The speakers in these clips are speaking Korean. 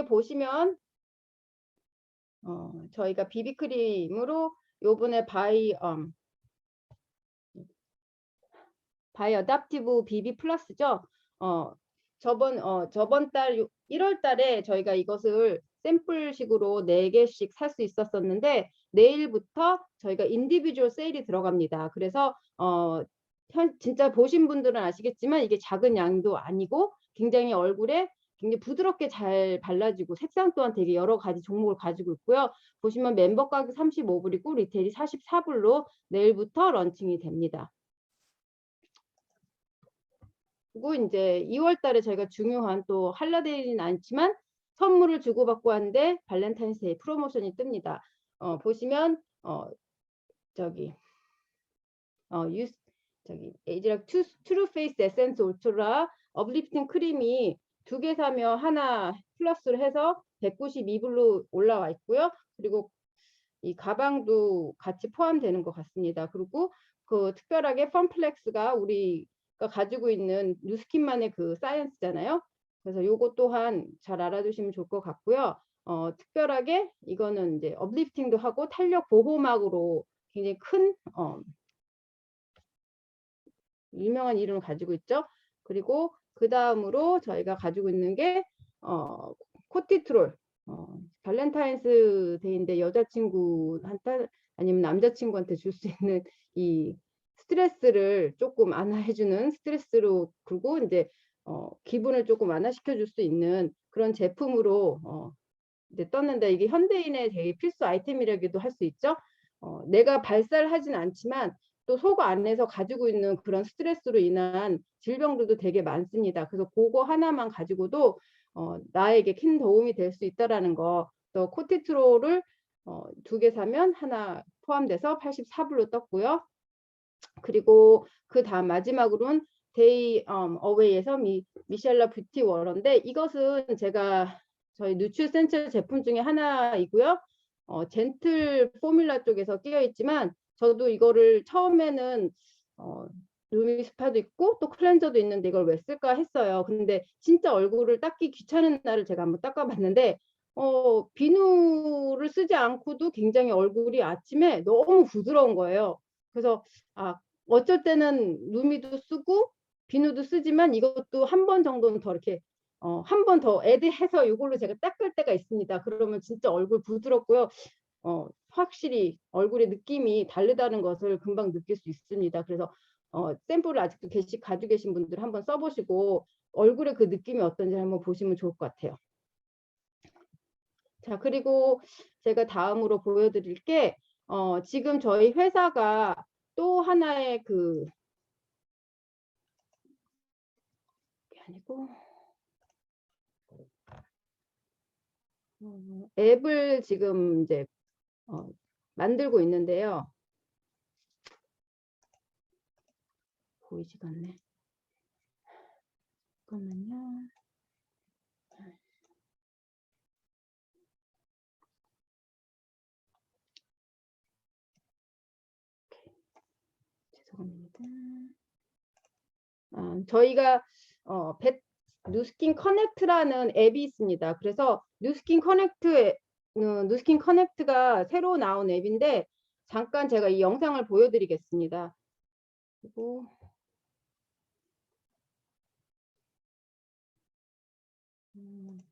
보시면 어, 저희가 비비크림으로 요번에 바이 음, 바이 어답티브 비비 플러스죠. 어, 저번 어, 저번 달 1월 달에 저희가 이것을 샘플식으로 4개씩 살 수 있었었는데 내일부터 저희가 인디비주얼 세일이 들어갑니다. 그래서 어, 현, 진짜 보신 분들은 아시겠지만 이게 작은 양도 아니고 굉장히 얼굴에 굉장히 부드럽게 잘 발라지고 색상 또한 되게 여러 가지 종목을 가지고 있고요. 보시면 멤버 가격 35불이고 리테일이 44불로 내일부터 런칭이 됩니다. 그리고 이제 2월 달에 저희가 중요한 또 할라데이는 않지만 선물을 주고받고 하는데 발렌타인스데이 프로모션이 뜹니다. 어, 보시면 어, 저기 어, 유, 저기 에이지락 트루 페이스 에센스 울트라 업리프팅 크림이 두 개 사면 하나 플러스를 해서 192불로 올라와 있고요. 그리고 이 가방도 같이 포함되는 것 같습니다. 그리고 그 특별하게 펌플렉스가 우리가 가지고 있는 뉴스킨만의 그 사이언스잖아요. 그래서 요거 또한 잘 알아두시면 좋을 것 같고요. 어, 특별하게 이거는 이제 업리프팅도 하고 탄력 보호막으로 굉장히 큰 어, 유명한 이름을 가지고 있죠. 그리고 그 다음으로 저희가 가지고 있는 게 어, 코티트롤 어, 발렌타인스 데이인데 여자친구한테 아니면 남자친구한테 줄 수 있는 이 스트레스를 조금 완화해주는 스트레스로 그리고 이제 어, 기분을 조금 완화시켜 줄 수 있는 그런 제품으로 어, 이제 떴는데 이게 현대인의 되게 필수 아이템이라기도 할 수 있죠. 어, 내가 발달하진 않지만 또속 안에서 가지고 있는 그런 스트레스로 인한 질병들도 되게 많습니다. 그래서 그거 하나만 가지고도 어, 나에게 큰 도움이 될 수 있다라는 거. 또 코티트롤을 어, 두 개 사면 하나 포함돼서 84불로 떴고요. 그리고 그 다음 마지막으로는 데이 음, 어웨이에서 미, 미셸라 뷰티 워런데 이것은 제가 저희 누추 센처 제품 중에 하나이고요. 어, 젠틀 포뮬라 쪽에서 끼어 있지만 저도 이거를 처음에는 어, 루미 스파도 있고 또 클렌저도 있는데 이걸 왜 쓸까 했어요. 근데 진짜 얼굴을 닦기 귀찮은 날을 제가 한번 닦아봤는데 어, 비누를 쓰지 않고도 굉장히 얼굴이 아침에 너무 부드러운 거예요. 그래서 아 어쩔 때는 루미도 쓰고 비누도 쓰지만 이것도 한 번 정도는 더 이렇게 어, 한 번 더 애드해서 이걸로 제가 닦을 때가 있습니다. 그러면 진짜 얼굴 부드럽고요. 어, 확실히 얼굴의 느낌이 다르다는 것을 금방 느낄 수 있습니다. 그래서 어, 샘플을 아직도 계시 가지고 계신 분들 한번 써보시고 얼굴의 그 느낌이 어떤지 한번 보시면 좋을 것 같아요. 자 그리고 제가 다음으로 보여드릴 게 어, 지금 저희 회사가 또 하나의 그 아니고 어, 앱을 지금 이제 어, 만들고 있는데요. 보이지가 않네. 잠깐만요. 죄송합니다. 아, 저희가 어, 배, 뉴스킨 커넥트라는 앱이 있습니다. 그래서 뉴스킨 커넥트 음, 뉴스킨 커넥트가 새로 나온 앱인데 잠깐 제가 이 영상을 보여드리겠습니다. 그리고 음.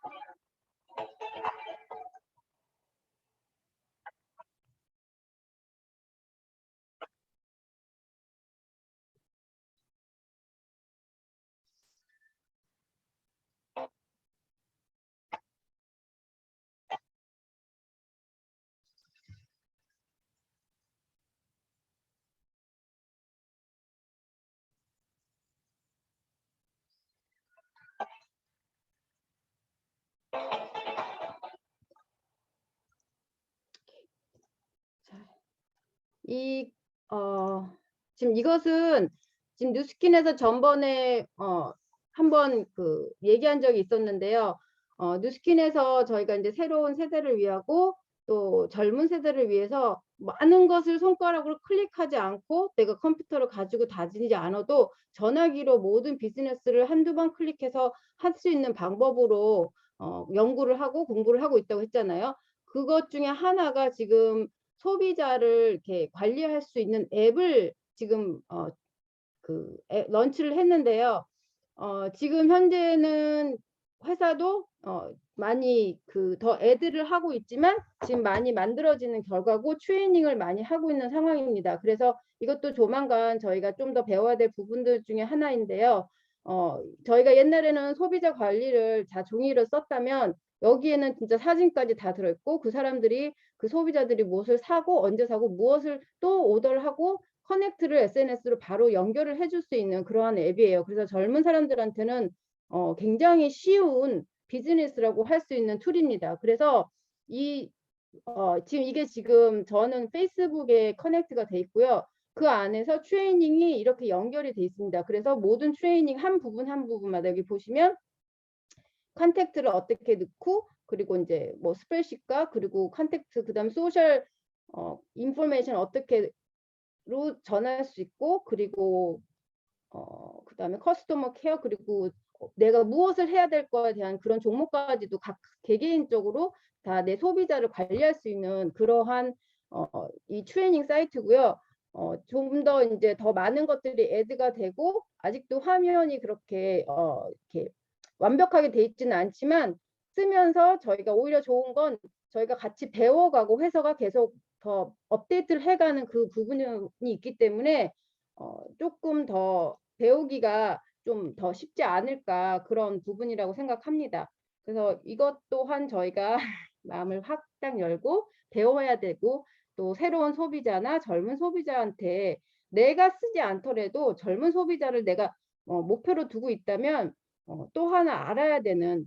이, 어, 지금 이것은 지금 뉴스킨에서 전번에 어, 한번 그 얘기한 적이 있었는데요. 어, 뉴스킨에서 저희가 이제 새로운 세대를 위하고 또 젊은 세대를 위해서 많은 것을 손가락으로 클릭하지 않고 내가 컴퓨터를 가지고 다지지 않아도 전화기로 모든 비즈니스를 한두 번 클릭해서 할 수 있는 방법으로 어, 연구를 하고 공부를 하고 있다고 했잖아요. 그것 중에 하나가 지금 소비자를 이렇게 관리할 수 있는 앱을 지금 어, 그 애- 런치를 했는데요. 어, 지금 현재는 회사도 어, 많이 그 더 애들을 하고 있지만 지금 많이 만들어지는 결과고 트레이닝을 많이 하고 있는 상황입니다. 그래서 이것도 조만간 저희가 좀 더 배워야 될 부분들 중에 하나인데요. 어, 저희가 옛날에는 소비자 관리를 다 종이로 썼다면 여기에는 진짜 사진까지 다 들어있고 그 사람들이 그 소비자들이 무엇을 사고 언제 사고 무엇을 또 오더를 하고 커넥트를 SNS로 바로 연결을 해줄 수 있는 그러한 앱이에요. 그래서 젊은 사람들한테는 어, 굉장히 쉬운 비즈니스라고 할 수 있는 툴입니다. 그래서 이 어, 지금 이게 지금 저는 페이스북에 커넥트가 돼 있고요. 그 안에서 트레이닝이 이렇게 연결이 돼 있습니다. 그래서 모든 트레이닝 한 부분 한 부분마다 여기 보시면 컨택트를 어떻게 넣고 그리고 이제 뭐 스프레드शी트과 그리고 컨택트 그다음 소셜 어 인포메이션 어떻게로 전할 수 있고 그리고 어 그다음에 커스터머 케어 그리고 내가 무엇을 해야 될 거에 대한 그런 종목까지도 각 개개인적으로 다 내 소비자를 관리할 수 있는 그러한 어, 이 트레이닝 사이트고요. 어, 좀 더 이제 더 많은 것들이 애드가 되고 아직도 화면이 그렇게 어, 이렇게 완벽하게 돼 있지는 않지만 쓰면서 저희가 오히려 좋은 건 저희가 같이 배워가고 회사가 계속 더 업데이트를 해가는 그 부분이 있기 때문에 어, 조금 더 배우기가 좀 더 쉽지 않을까 그런 부분이라고 생각합니다. 그래서 이것 또한 저희가 마음을 확 딱 열고 배워야 되고 또 새로운 소비자나 젊은 소비자한테 내가 쓰지 않더라도 젊은 소비자를 내가 어, 목표로 두고 있다면 어, 또 하나 알아야 되는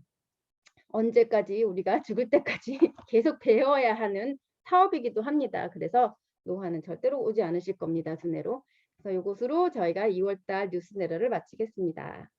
언제까지 우리가 죽을 때까지 계속 배워야 하는 사업이기도 합니다. 그래서 노화는 절대로 오지 않으실 겁니다. 두뇌로. 그래서 이것으로 저희가 2월달 뉴스레터를 마치겠습니다.